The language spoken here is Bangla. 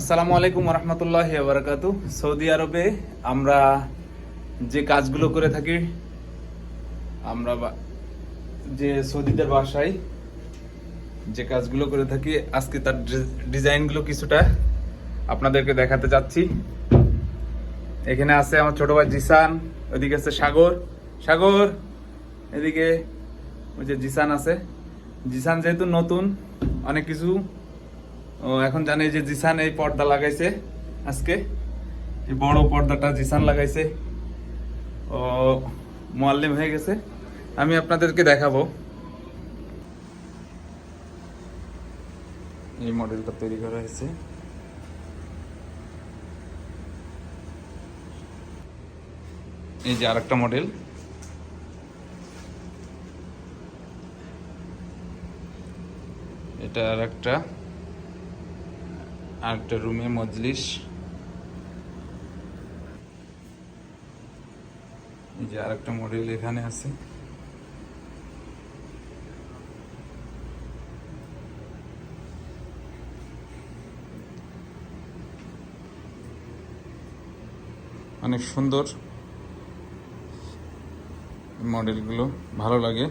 আসসালামু আলাইকুম রহমতুল্লাহ বারাকাতু সৌদি আরবে আমরা যে কাজগুলো করে থাকি, আমরা যে সৌদিদের বাসায় যে কাজগুলো করে থাকি, আজকে তার ডিজাইনগুলো কিছুটা আপনাদেরকে দেখাতে যাচ্ছি। এখানে আছে আমার ছোট ভাই জিসান ওইদিকে আছে সাগর। সাগর, এদিকে ওই যে জিসান আছে। জিসান যেহেতু নতুন, অনেক কিছু এখন জানে যে জিসান এই পর্দা লাগাইছে আজকে। এই বড় পর্দাটা জিসান লাগাইছে। ও, মোয়াল্লিম হয়ে গেছে। আমি আপনাদেরকে দেখাবো। এই মডেলটা তৈরি করা হয়েছে। এই যে আরেকটা মডেল। এটা আর একটা আরেকটা রুমে মজলিস। এই যে আরেকটা মডেল এখানে আছে। অনেক সুন্দর মডেলগুলো ভালো লাগে।